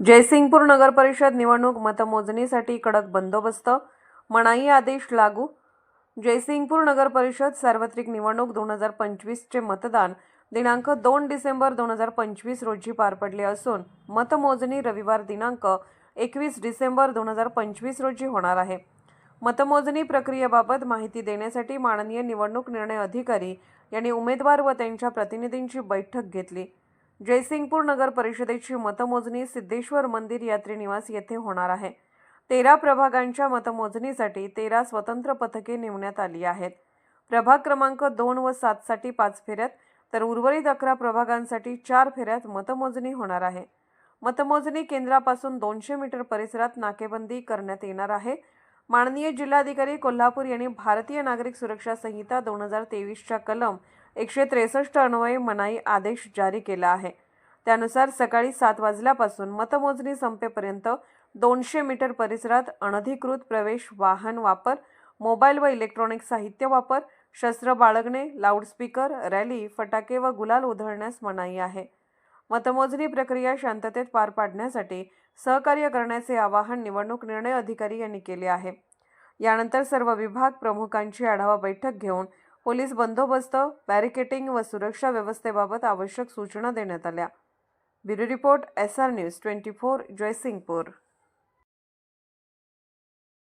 जयसिंगपूर नगर परिषद निवडणूक मतमोजणीसाठी कडक बंदोबस्त. मनाई आदेश लागू. जयसिंगपूर नगर परिषद सार्वत्रिक निवडणूक दोन हजार पंचवीसचे मतदान दिनांक दोन डिसेंबर दोन हजार पंचवीस रोजी पार पडले असून मतमोजणी रविवार दिनांक एकवीस डिसेंबर दोन हजार पंचवीस रोजी होणार आहे. मतमोजणी प्रक्रियेबाबत माहिती देण्यासाठी माननीय निवडणूक निर्णय अधिकारी यांनी उमेदवार व त्यांच्या प्रतिनिधींची बैठक घेतली. जयसिंगपूर नगर परिषदेची मतमोजणी सिद्धेश्वर मंदिर यात्रेनिवास येथे होणार आहे. तेरा प्रभागांच्या मतमोजणीसाठी तेरा स्वतंत्र पथके नेमण्यात आली आहेत. प्रभाग क्रमांक दोन व सातसाठी पाच फेऱ्यात तर उर्वरित अकरा प्रभागांसाठी चार फेऱ्यात मतमोजणी होणार आहे. मतमोजणी केंद्रापासून दोनशे मीटर परिसरात नाकेबंदी करण्यात येणार आहे. माननीय जिल्हाधिकारी कोल्हापूर यांनी भारतीय नागरिक सुरक्षा संहिता दोन हजार तेवीसच्या कलम एकशे त्रेसष्ट अन्वये मनाई आदेश जारी केला आहे. त्यानुसार सकाळी सात वाजल्यापासून मतमोजणी संपेपर्यंत दोनशे मीटर परिसरात अनधिकृत प्रवेश वाहन वापर मोबाईल व इलेक्ट्रॉनिक साहित्य वापर शस्त्र बाळगणे लाऊडस्पीकर रॅली फटाके व गुलाल उधळण्यास मनाई आहे. मतमोजणी प्रक्रिया शांततेत पार पाडण्यासाठी सहकार्य करण्याचे आवाहन निवडणूक निर्णय अधिकारी यांनी केले आहे. यानंतर सर्व विभाग प्रमुखांची आढावा बैठक घेऊन पोलीस बंदोबस्त बॅरिकेटिंग व सुरक्षा व्यवस्थेबाबत आवश्यक सूचना देण्यात आल्या. Bureau report S R news twenty four Jaysingpur.